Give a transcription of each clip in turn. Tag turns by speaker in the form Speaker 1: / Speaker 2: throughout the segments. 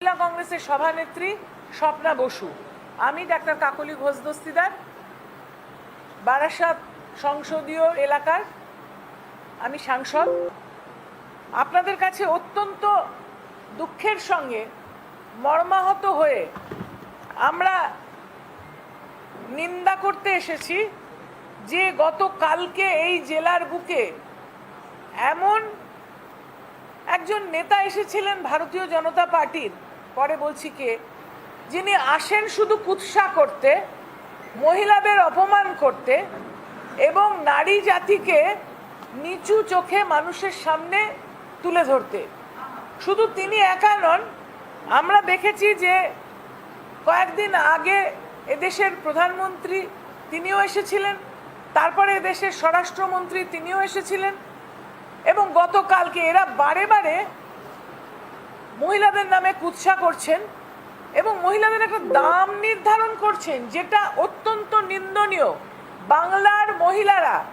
Speaker 1: মহিলা কংগ্রেসের সভানেত্রী স্বপ্না বসু, আমি ডাক্তার কাকলি ঘোষ দস্তিদার, বারাসাত সংসদীয় এলাকার আমি সাংসদ। আপনাদের কাছে অত্যন্ত দুঃখের সঙ্গে মর্মাহত হয়ে আমরা নিন্দা করতে এসেছি যে গতকালকে এই জেলার বুকে এমন একজন নেতা এসেছিলেন ভারতীয় জনতা পার্টির পরে বলছি কে? যিনি আসেন শুধু কুৎসা করতে, মহিলাদের অপমান করতে এবং নারী জাতিকে নিচু চোখে মানুষের সামনে তুলে ধরতে। শুধু তিনি একা নন, আমরা দেখেছি যে কয়েকদিন আগে এদেশের প্রধানমন্ত্রী তিনিও এসেছিলেন, তারপরে এদেশের স্বরাষ্ট্রমন্ত্রী তিনিও এসেছিলেন এবং গতকালকে এরা বারে বারে মহিলাদের নামে কুৎসা করছেন এবং মহিলাদের একটা দাম নির্ধারণ করছেন, যেটা অত্যন্ত নিন্দনীয়। বাংলার মহিলারা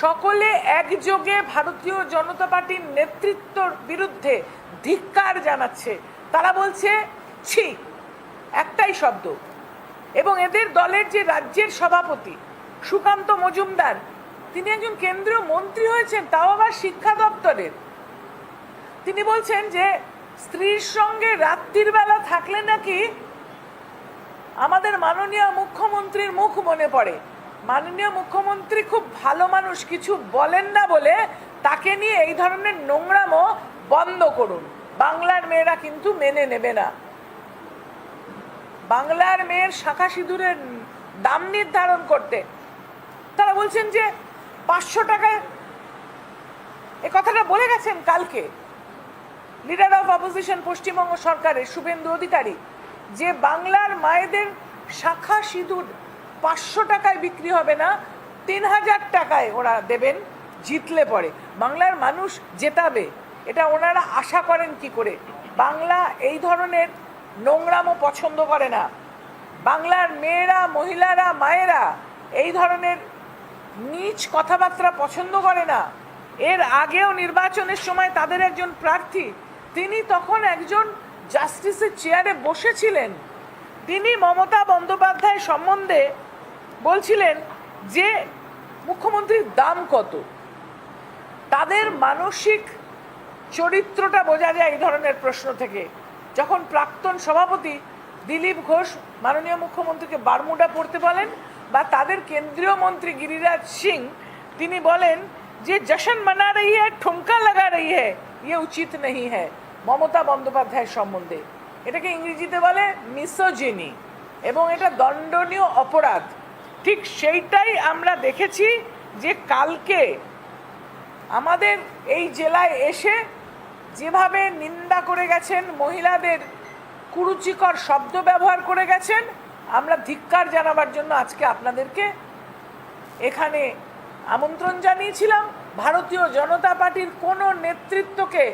Speaker 1: সকলে একযোগে ভারতীয় জনতা পার্টির নেতৃত্বর বিরুদ্ধে ধিক্কার জানাচ্ছে। তারা বলছে, ছি, একটাই শব্দ। এবং এদের দলের যে রাজ্যের সভাপতি, সুকান্ত মজুমদার, তিনি একজন কেন্দ্রীয় মন্ত্রী হয়েছেন, তাও আবার শিক্ষা দপ্তরের। তিনি বলছেন যে স্ত্রীর সঙ্গে রাত্রির বেলা থাকলে নাকি আমাদের মাননীয় মুখ্যমন্ত্রীর মুখ মনে পড়ে। মাননীয় মুখ্যমন্ত্রী খুব ভালো মানুষ, কিছু বলেন না বলে তাকে নিয়ে এই ধরনের নোংরামো বন্ধ করুন। বাংলার মেয়েরা কিন্তু মেনে নেবে না। বাংলার মেয়ের শাখা সিঁদুরের দাম নির্ধারণ করতে। তারা বলছেন যে পাঁচশো টাকায়, এ কথাটা বলে গেছেন কালকে। লিডার অফ অপোজিশন পশ্চিমবঙ্গ সরকারের শুভেন্দু অধিকারী, যে বাংলার মায়েদের শাখা সিঁদুর পাঁচশো টাকায় বিক্রি হবে না, তিন হাজার টাকায় ওরা দেবেন, জিতলে পরে। বাংলার মানুষ জেতাবে, এটা ওনারা আশা করেন কি করে? বাংলা এই ধরনের নোংরামও পছন্দ করে না। বাংলার মেয়েরা, মহিলারা, মায়েরা এই ধরনের নিচ কথাবার্তা পছন্দ করে না। এর আগেও নির্বাচনের সময় তাদের একজন প্রার্থী তিনি তখন একজন জাস্টিসের চেয়ারে বসেছিলেন। তিনি মমতা বন্দ্যোপাধ্যায় সম্বন্ধে বলছিলেন যে, মুখ্যমন্ত্রীর দাম কত? তাদের মানসিক চরিত্রটা বোঝা যায় এই ধরনের প্রশ্ন থেকে। যখন প্রাক্তন সভাপতি দিলীপ ঘোষ মাননীয় মুখ্যমন্ত্রীকে বারমুডা পড়তে বলেন বা তাদের কেন্দ্রীয় মন্ত্রী গিরিরাজ সিং, তিনি বলেন যে জশন মানা রই হ্যাঁ ঠুমকা লাগা রই হ্যাঁ ইয়ে উচিত नहीं হ্যাঁ মমতা বন্দ্যোপাধ্যায়ের সম্বন্ধে। এটাকে ইংরেজিতে বলে মিসোজিনি এবং এটা দণ্ডনীয় অপরাধ। ঠিক সেইটাই আমরা দেখেছি যে কালকে আমাদের এই জেলায় এসে যেভাবে নিন্দা করে গেছেন, মহিলাদের কুরুচিকর শব্দ ব্যবহার করে গেছেন, আমরা ধিক্কার জানাবার জন্য আজকে আপনাদেরকে এখানে আমন্ত্রণ জানিয়েছিলাম। ভারতীয় জনতা পার্টির কোনো নেতৃত্বকে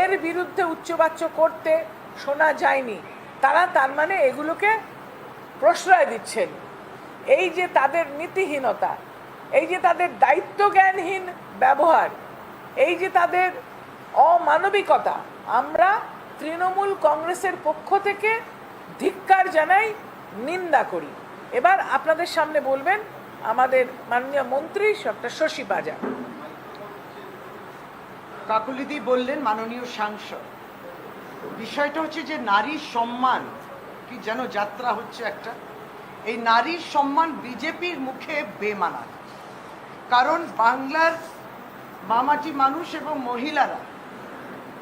Speaker 1: এর বিরুদ্ধে উচ্চবাচ্য করতে শোনা যায়নি। তারা তার মানে এগুলোকে প্রশ্রয় দিচ্ছেন। এই যে তাদের নীতিহীনতা, এই যে তাদের দায়িত্ব জ্ঞানহীন ব্যবহার, এই যে তাদের অমানবিকতা, আমরা তৃণমূল কংগ্রেসের পক্ষ থেকে ধিক্কার জানাই, নিন্দা করি। এবার আপনাদের সামনে বলবেন আমাদের মাননীয় মন্ত্রী ডক্টর শশী বাজা
Speaker 2: কাকুলিদি বললেন মাননীয় সাংসদ, বিষয়টা হচ্ছে যে নারীর সম্মান কি যেন যাত্রা হচ্ছে একটা। এই নারীর সম্মান বিজেপির মুখে বেমানা কারণ বাংলার মামাটি মানুষ এবং মহিলারা,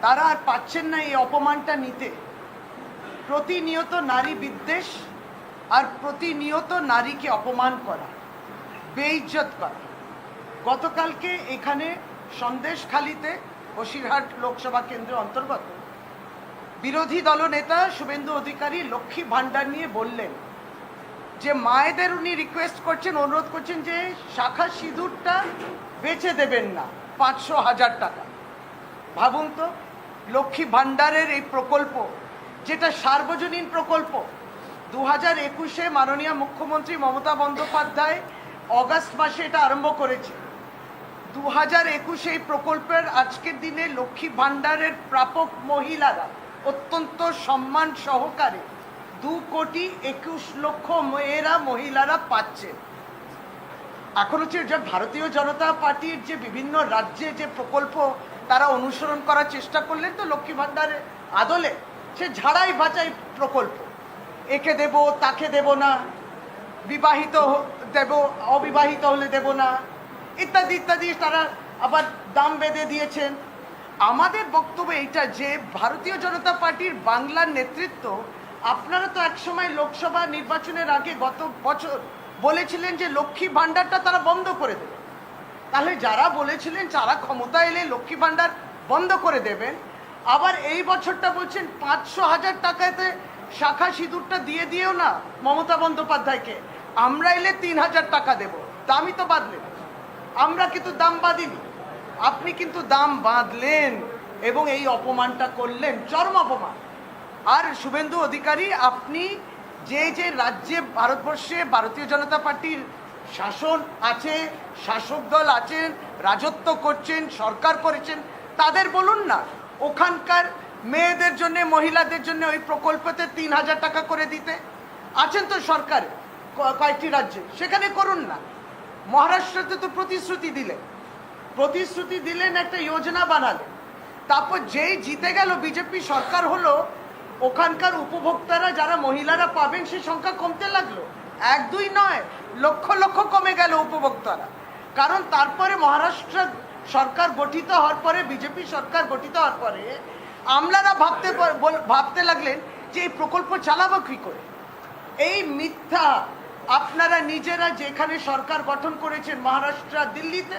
Speaker 2: তারা আর পাচ্ছেন না এই অপমানটা নিতে। প্রতিনিয়ত নারী বিদ্বেষ আর প্রতিনিয়ত নারীকে অপমান করা, বেইজ্জত করা। গতকালকে এখানে সন্দেশখালিতে বসিরহাট লোকসভা কেন্দ্রের অন্তর্গত। বিরোধী দলনেতা শুভেন্দু অধিকারী লক্ষ্মী ভাণ্ডার নিয়ে বললেন যে, মায়েদের উনি রিকোয়েস্ট করছেন, অনুরোধ করছেন যে শাখা সিঁদুরটা বেচে দেবেন না, পাঁচশো হাজার টাকা। ভাবুন তো, লক্ষ্মী ভাণ্ডারের এই প্রকল্প, যেটা সার্বজনীন প্রকল্প দু হাজার একুশে মাননীয় মুখ্যমন্ত্রী মমতা বন্দ্যোপাধ্যায় অগাস্ট মাসে এটা আরম্ভ করেছে। দু হাজার একুশে এই প্রকল্পের আজকের দিনে লক্ষ্মী ভাণ্ডারের প্রাপক মহিলারা অত্যন্ত সম্মান সহকারে দু কোটি একুশ লক্ষ মেয়েরা মহিলারা পাচ্ছেন এখন হচ্ছে যে ভারতীয় জনতা পার্টির যে বিভিন্ন রাজ্যে যে প্রকল্প তারা অনুসরণ করার চেষ্টা করলেন তো লক্ষ্মী ভাণ্ডারের আদলে সে ঝাড়াই বাঁচাই প্রকল্প। একে দেব, তাকে দেব না, বিবাহিত দেব, অবিবাহিত হলে দেব না ইত্যাদি ইত্যাদি, তারা আবার দাম বেঁধে দিয়েছেন। আমাদের বক্তব্য এইটা যে, ভারতীয় জনতা পার্টির বাংলার নেতৃত্ব, আপনারা তো একসময় লোকসভা নির্বাচনের আগে গত বছর বলেছিলেন যে, লক্ষ্মী ভাণ্ডারটা তারা বন্ধ করে দেবে। তাহলে যারা বলেছিলেন যারা ক্ষমতা এলে লক্ষ্মী ভাণ্ডার বন্ধ করে দেবেন। আবার এই বছরটা বলছেন, পাঁচশো হাজার টাকাতে শাখা সিঁদুরটা দিয়ে দিও না মমতা বন্দ্যোপাধ্যায়কে। আমরা এলে তিন হাজার টাকা দেব। দামই তো বাঁধলেন আমরা কিন্তু দাম বাঁধিনি। আপনি কিন্তু দাম বাঁধলেন এবং এই অপমানটা করলেন, চরম অপমান। আর শুভেন্দু অধিকারী, আপনি যে যে রাজ্যে, ভারতবর্ষে ভারতীয় জনতা পার্টির শাসন আছে, শাসক দল আছেন, রাজত্ব করছেন, সরকার করেছেন, তাদের বলুন না, ওখানকার মেয়েদের জন্য, মহিলাদের জন্য ওই প্রকল্পতে তিন হাজার টাকা করে দিতে। আছেন তো সরকার কয়েকটি রাজ্যে, সেখানে করুন না। মহারাষ্ট্রতে তো প্রতিশ্রুতি দিলেন প্রতিশ্রুতি দিলেন একটা যোজনা বানালেন তারপর যেই জিতে গেল বিজেপি সরকার হলো, ওখানকার উপভোক্তারা, যারা মহিলারা পাবেন সে সংখ্যা কমতে লাগল। এক দুই নয়, লক্ষ লক্ষ কমে গেল উপভোক্তারা। কারণ তারপরে মহারাষ্ট্র সরকার গঠিত হওয়ার পরে, বিজেপি সরকার গঠিত হওয়ার পরে, আমলারা ভাবতে ভাবতে লাগলেন যে এই প্রকল্প চালাবো কী করে? এই মিথ্যা আপনারা নিজেরা যেখানে সরকার গঠন করেছেন মহারাষ্ট্র, দিল্লিতে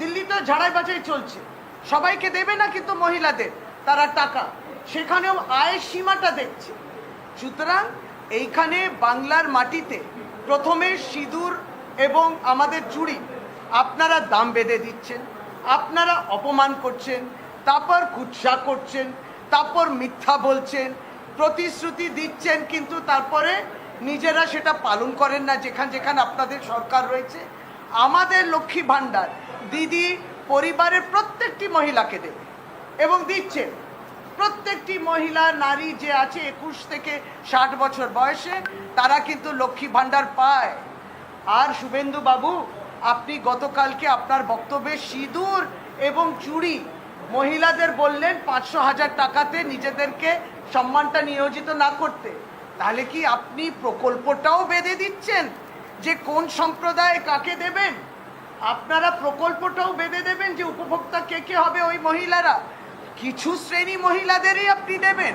Speaker 2: দিল্লিতে ঝাড়াই বাছাই চলছে। সবাইকে দেবে না কিন্তু মহিলাদের? তারা টাকা। সেখানেও আয়ের সীমাটা দেখছে। সুতরাং এইখানে বাংলার মাটিতে প্রথমে সিঁদুর এবং আমাদের চুড়ি। আপনারা দাম বেঁধে দিচ্ছেন, আপনারা অপমান করছেন, তারপর কুৎসা করছেন, তারপর মিথ্যা বলছেন, প্রতিশ্রুতি দিচ্ছেন, কিন্তু তারপরে নিজেরা সেটা পালন করেন না যেখান যেখানে আপনাদের সরকার রয়েছে। আমাদের লক্ষ্মী ভাণ্ডার দিদি পরিবারের প্রত্যেকটি মহিলাকে দেবে এবং দিচ্ছেন। প্রত্যেকটি মহিলা, নারী যে আছে একুশ থেকে ষাট বছর বয়সে, তারা কিন্তু লক্ষ্মী ভাণ্ডার পায়। আর শুভেন্দু বাবু আপনি গতকালকে আপনার বক্তব্যে সিঁদুর এবং চুড়ি মহিলাদের বললেন পাঁচশো হাজার টাকাতে নিজেদেরকে সম্মানটা নিয়োজিত না করতে। তাহলে কি আপনি প্রকল্পটাও বেঁধে দিচ্ছেন? যে কোন সম্প্রদায় কাকে দেবেন? আপনারা প্রকল্পটাও বেঁধে দেবেন যে উপভোক্তা কে কে হবে ওই মহিলারা? কিছু শ্রেণি মহিলাদেরই আপনি দেবেন।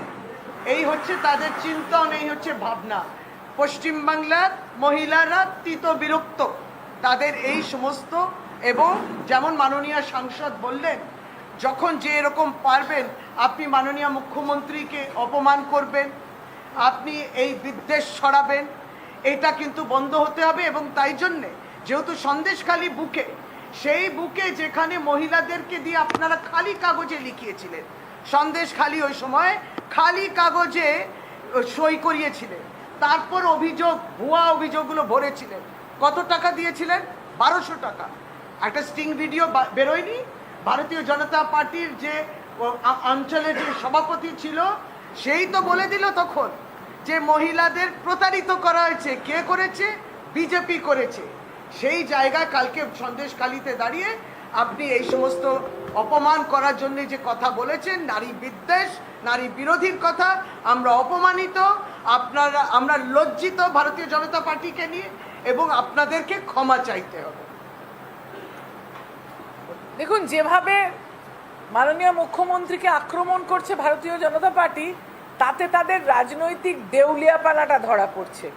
Speaker 2: এই হচ্ছে তাদের চিন্তন, এই হচ্ছে ভাবনা। পশ্চিমবাংলার মহিলারা তীত বিরক্ত তাদের এই সমস্ত এবং যেমন মাননীয় সাংসদ বললেন, যখন যে এরকম পারবেন, আপনি মাননীয় মুখ্যমন্ত্রীকে অপমান করবেন আপনি এই বিদ্বেষ ছড়াবেন, এটা কিন্তু বন্ধ হতে হবে এবং তাই জন্যে যেহেতু সন্দেশখালী বুকে, সেই বুকে যেখানে মহিলাদেরকে দিয়ে আপনারা খালি কাগজে লিখিয়েছিলেন, সন্দেশখালী ওই সময় খালি কাগজে সই করিয়েছিলেন, তারপর অভিযোগ, ভুয়া অভিযোগগুলো ভরেছিলেন, কত টাকা দিয়েছিলেন? বারোশো টাকা। একটা স্টিং ভিডিও বেরোয়নি। ভারতীয় জনতা পার্টির যে অঞ্চলের যে সভাপতি ছিল, সেই তো বলে দিল তখন। যে মহিলাদের প্রতারিত করা হয়েছে, কে করেছে? বিজেপি করেছে। সেই জায়গায় কালকে সন্দেশকালীতে দাঁড়িয়ে আপনি এই সমস্ত অপমান করার জন্য যে কথা বলেছেন, নারী বিদ্বেষ, নারী বিরোধীর কথা, আমরা অপমানিত, আপনারা, আমরা লজ্জিত ভারতীয় জনতা পার্টিকে নিয়ে, এবং আপনাদেরকে ক্ষমা চাইতে হবে।
Speaker 1: দেখুন, যেভাবে মাননীয় মুখ্যমন্ত্রীকে আক্রমণ করছে ভারতীয় জনতা পার্টি তাতে তাদের রাজনৈতিক দেউলিয়াপানাটা ধরা পড়ছে।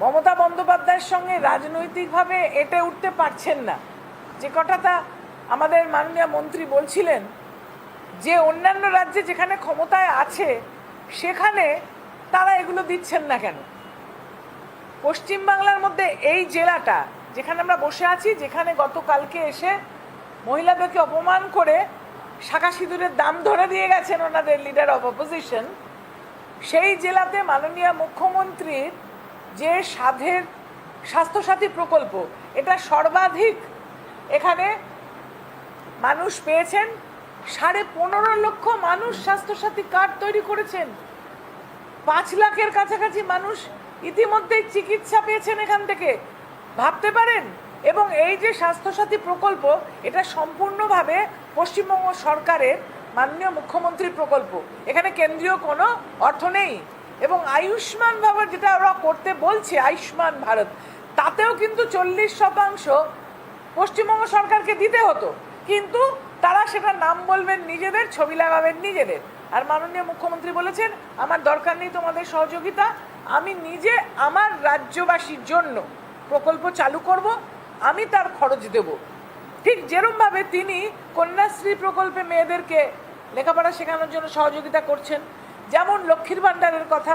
Speaker 1: মমতা বন্দ্যোপাধ্যায়ের সঙ্গে রাজনৈতিকভাবে এটে উঠতে পারছেন না। যে কথাটা আমাদের মাননীয় মন্ত্রী বলছিলেন, যে অন্যান্য রাজ্যে যেখানে ক্ষমতায় আছে, সেখানে তারা এগুলো দিচ্ছেন না কেন? পশ্চিমবাংলার মধ্যে এই জেলাটা, যেখানে আমরা বসে আছি, যেখানে গতকালকে এসে মহিলাদেরকে অপমান করে শাখা সিঁদুরের দাম ধরে দিয়ে গেছেন ওনাদের লিডার অফ অপোজিশন সেই জেলাতে মাননীয় মুখ্যমন্ত্রীর যে সাধের স্বাস্থ্যসাথী প্রকল্প, এটা সর্বাধিক এখানে মানুষ পেয়েছেন। সাড়ে পনেরো লক্ষ মানুষ স্বাস্থ্যসাথী কার্ড তৈরি করেছেন। পাঁচ লাখের কাছাকাছি মানুষ ইতিমধ্যেই চিকিৎসা পেয়েছেন এখান থেকে। ভাবতে পারেন এবং এই যে স্বাস্থ্যসাথী প্রকল্প, এটা সম্পূর্ণভাবে পশ্চিমবঙ্গ সরকারের মাননীয় মুখ্যমন্ত্রী প্রকল্প। এখানে কেন্দ্রীয় কোনো অর্থ নেই। এবং আয়ুষ্মান ভারত যেটা ওরা করতে বলছে, আয়ুষ্মান ভারত, তাতেও কিন্তু চল্লিশ শতাংশ পশ্চিমবঙ্গ সরকারকে দিতে হতো। কিন্তু তারা সেটা নাম বলবেন নিজেদের, ছবি লাগাবেন নিজেদের। আর মাননীয় মুখ্যমন্ত্রী বলেছেন, আমার দরকার নেই তোমাদের সহযোগিতা। আমি নিজে আমার রাজ্যবাসীর জন্য প্রকল্প চালু করব। আমি তার খরচ দেব। ঠিক যেরমভাবে তিনি কন্যাশ্রী প্রকল্পে মেয়েদেরকে লেখাপড়া শেখানোর জন্য সহযোগিতা করছেন, যেমন লক্ষ্মীর ভাণ্ডারের কথা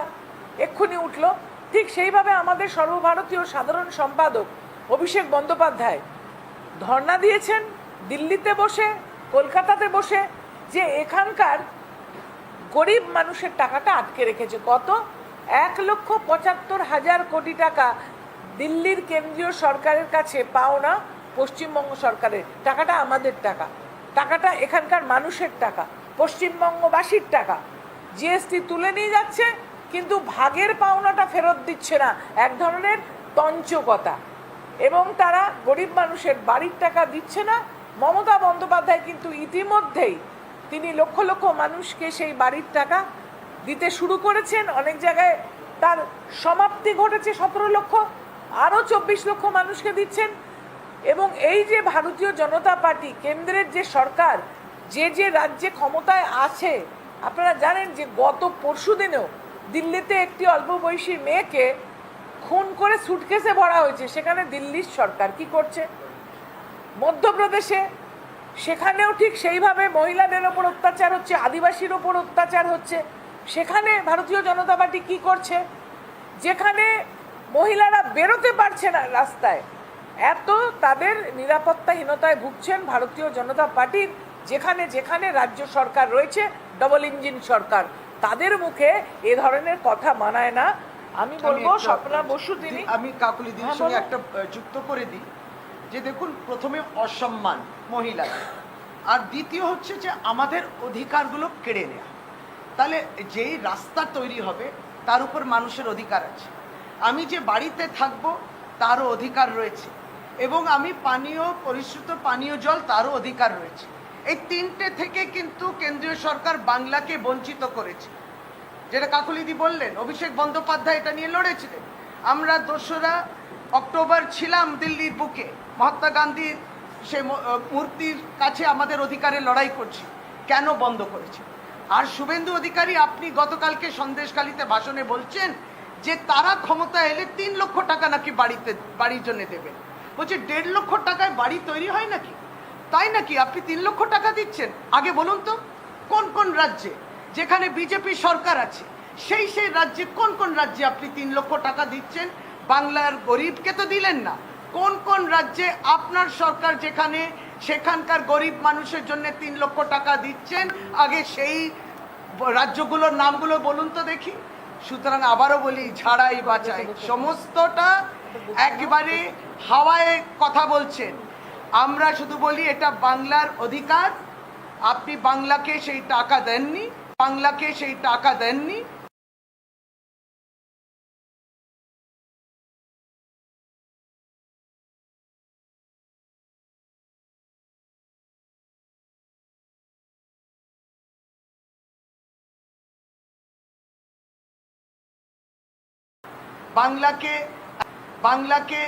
Speaker 1: এক্ষুনি উঠল, ঠিক সেইভাবে আমাদের সর্বভারতীয় সাধারণ সম্পাদক অভিষেক বন্দ্যোপাধ্যায় ধর্ণা দিয়েছেন দিল্লিতে বসে, কলকাতাতে বসে, যে এখানকার গরিব মানুষের টাকাটা আটকে রেখেছে। কত? এক লক্ষ পঁচাত্তর হাজার কোটি টাকা দিল্লির কেন্দ্রীয় সরকারের কাছে পাওনা পশ্চিমবঙ্গ সরকারের। টাকাটা আমাদের টাকা। টাকাটা এখানকার মানুষের টাকা, পশ্চিমবঙ্গবাসীর টাকা। জিএসটি তুলে নিয়ে যাচ্ছে, কিন্তু ভাগের পাওনাটা ফেরত দিচ্ছে না। এক ধরনের তঞ্চকতা। এবং তারা গরিব মানুষের বাড়ির টাকা দিচ্ছে না। মমতা বন্দ্যোপাধ্যায় কিন্তু ইতিমধ্যেই তিনি লক্ষ লক্ষ মানুষকে সেই বাড়ির টাকা দিতে শুরু করেছেন। অনেক জায়গায় তার সমাপ্তি ঘটেছে সতেরো লক্ষ। আরও চব্বিশ লক্ষ মানুষকে দিচ্ছেন। এবং এই যে ভারতীয় জনতা পার্টি, কেন্দ্রের যে সরকার, যে যে রাজ্যে ক্ষমতায় আছে, আপনারা জানেন যে গত পরশু দিনেও দিল্লিতে একটি অল্প বয়সী মেয়েকে খুন করে সুটকেসে ভরা হয়েছে। সেখানে দিল্লির সরকার কি করছে? মধ্যপ্রদেশে, সেখানেও ঠিক সেইভাবে মহিলাদের ওপর অত্যাচার হচ্ছে, আদিবাসীর ওপর অত্যাচার হচ্ছে। সেখানে ভারতীয় জনতা পার্টি কী করছে? যেখানে মহিলারা বেরোতে পারছে না রাস্তায়। এত তাদের নিরাপত্তাহীনতায় ভুগছেন ভারতীয় জনতা পার্টির যেখানে যেখানে রাজ্য সরকার রয়েছে ডবল ইঞ্জিন সরকার। তাদের মুখে এ ধরনের কথা মানায় না। আমি বলব স্বপ্না বসু তিনি
Speaker 2: আমি কাকুলি দিদির
Speaker 1: হ্যাঁ,
Speaker 2: সঙ্গে একটা যুক্ত করে দিই। যে দেখুন প্রথমে অসম্মান মহিলাদের। আর দ্বিতীয় হচ্ছে যে আমাদের অধিকারগুলো কেড়ে নেওয়া তাহলে যেই রাস্তা তৈরি হবে তার উপর মানুষের অধিকার আছে। আমি যে বাড়িতে থাকব, তারও অধিকার রয়েছে। এবং আমি পানীয়, পরিশ্রুত পানীয় জল, তারও অধিকার রয়েছে। এই তিনটে থেকে কিন্তু কেন্দ্রীয় সরকার বাংলাকে বঞ্চিত করেছে। যেটা কাকুলিদি বললেন, অভিষেক বন্দ্যোপাধ্যায় এটা নিয়ে লড়েছিলেন। আমরা দোসরা অক্টোবর ছিলাম দিল্লির বুকে। মহাত্মা গান্ধীর সে মূর্তির কাছে আমাদের অধিকারে লড়াই করছি। কেন বন্ধ করেছে? আর শুভেন্দু অধিকারী আপনি গতকালকে সন্দেশখালিতে ভাষণে বলছেন যে তারা ক্ষমতা এলে তিন লক্ষ টাকা নাকি বাড়িতে, বাড়ির জন্য দেবেন বলছে, দেড় লক্ষ টাকায় বাড়ি তৈরি হয় নাকি? তাই নাকি আপনি তিন লক্ষ টাকা দিচ্ছেন? আগে বলুন তো, কোন কোন রাজ্যে? যেখানে বিজেপি সরকার আছে, সেই সেই রাজ্যে কোন কোন রাজ্যে আপনি তিন লক্ষ টাকা দিচ্ছেন? বাংলার গরিবকে তো দিলেন না। কোন কোন রাজ্যে আপনার সরকার যেখানে, সেখানকার গরিব মানুষের জন্য তিন লক্ষ টাকা দিচ্ছেন? আগে সেই রাজ্যগুলোর নামগুলো বলুন তো দেখি। সুতরাং আবারও বলি ঝাড়াই বাঁচাই। সমস্তটা একবারে হাওয়ায় কথা বলছেন। আমরা শুধু বলি, এটা বাংলার অধিকার। আপনি বাংলাকে সেই টাকা দেননি, বাংলাকে সেই টাকা দেননি। বাংলাকে বাংলাকে